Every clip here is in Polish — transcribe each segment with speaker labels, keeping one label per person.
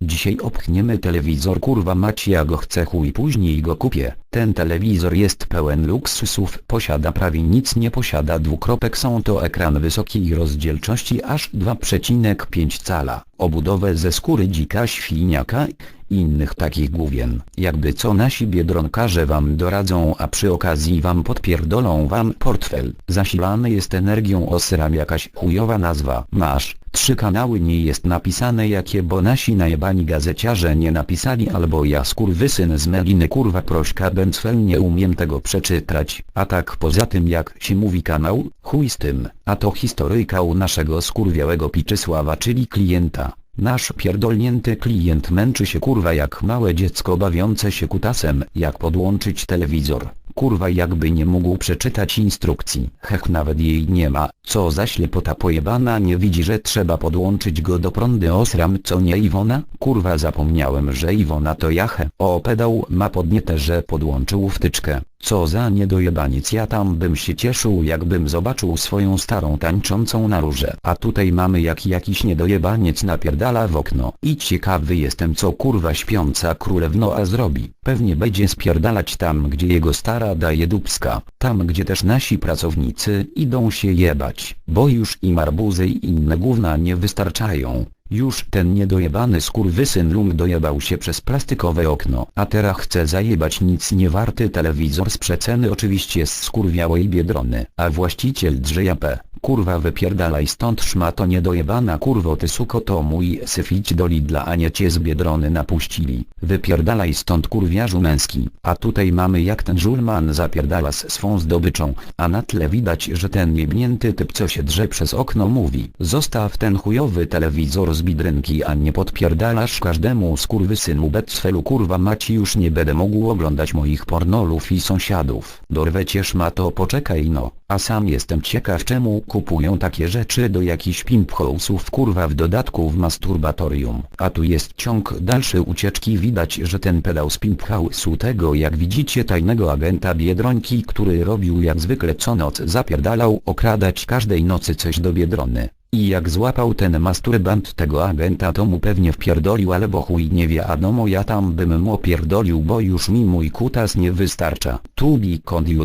Speaker 1: Dzisiaj opchniemy telewizor kurwa mać ja go chcę chuj później go kupię. Ten telewizor jest pełen luksusów, posiada prawie nic nie posiada dwukropek są to ekran wysokiej rozdzielczości aż 2,5 cala, obudowę ze skóry dzika świniaka innych takich główien. Jakby co nasi biedronkarze wam doradzą a przy okazji wam podpierdolą wam portfel. Zasilany jest energią osram jakaś chujowa nazwa. Masz, trzy kanały nie jest napisane jakie bo nasi najebani gazeciarze nie napisali albo ja skurwysyn z Meliny kurwa prośka Bencfel nie umiem tego przeczytać. A tak poza tym jak się mówi kanał, chuj z tym, a to historyjka u naszego skurwiałego Piczysława czyli klienta. Nasz pierdolnięty klient męczy się kurwa jak małe dziecko bawiące się kutasem, jak podłączyć telewizor. Kurwa jakby nie mógł przeczytać instrukcji. Hech nawet jej nie ma, co za ślepota pojebana nie widzi że trzeba podłączyć go do prądy osram co nie Iwona? Kurwa zapomniałem że Iwona to jachę. O pedał ma podniete że podłączył wtyczkę. Co za niedojebaniec ja tam bym się cieszył jakbym zobaczył swoją starą tańczącą na róże. A tutaj mamy jak jakiś niedojebaniec napierdala w okno. I ciekawy jestem co kurwa śpiąca królewno a zrobi. Pewnie będzie spierdalać tam gdzie jego stara daje dubska. Tam gdzie też nasi pracownicy idą się jebać. Bo już im arbuzy i inne gówna nie wystarczają. Już ten niedojebany skurwysyn lum dojebał się przez plastikowe okno, a teraz chce zajebać nic nie warty telewizor z przeceny oczywiście z skurwiałej biedrony, a właściciel drzeja P. Kurwa wypierdalaj stąd szmato niedojebana kurwo ty suko to mój syfić do Lidla a nie cię z Biedrony napuścili. Wypierdalaj stąd kurwiarzu męski. A tutaj mamy jak ten żulman zapierdala z swą zdobyczą, a na tle widać że ten jebnięty typ co się drze przez okno mówi. Zostaw ten chujowy telewizor z bidrynki a nie podpierdalasz każdemu skurwysynu becfelu kurwa maci już nie będę mógł oglądać moich pornolów i sąsiadów. Dorwę cię szmato poczekaj no. A sam jestem ciekaw czemu kupują takie rzeczy do jakichś pimphouse'ów kurwa w dodatku w masturbatorium. A tu jest ciąg dalszy ucieczki widać że ten pedał z pimphouse'u tego jak widzicie tajnego agenta Biedronki który robił jak zwykle co noc zapierdalał okradać każdej nocy coś do Biedrony. I jak złapał ten masturbant tego agenta to mu pewnie wpierdolił albo chuj nie wiadomo ja tam bym mu opierdolił bo już mi mój kutas nie wystarcza. To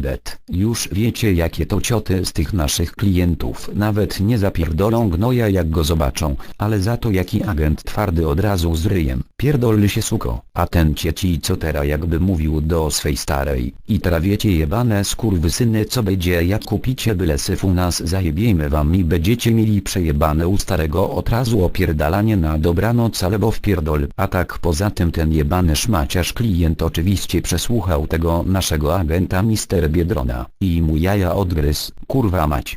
Speaker 1: be. Już wiecie jakie to cioty z tych naszych klientów nawet nie zapierdolą gnoja jak go zobaczą, ale za to jaki agent twardy od razu z ryjem. Pierdol się suko, a ten cieci co teraz jakby mówił do swej starej. I teraz wiecie jebane skurwysyny co będzie jak kupicie byle syfu nas zajebiemy wam i będziecie mieli przejebane u starego od razu opierdalanie na dobranoc albo w pierdol. A tak poza tym ten jebany szmaciarz klient oczywiście przesłuchał tego naszego agenta Mister Biedrona i mu jaja odgryzł, kurwa mać.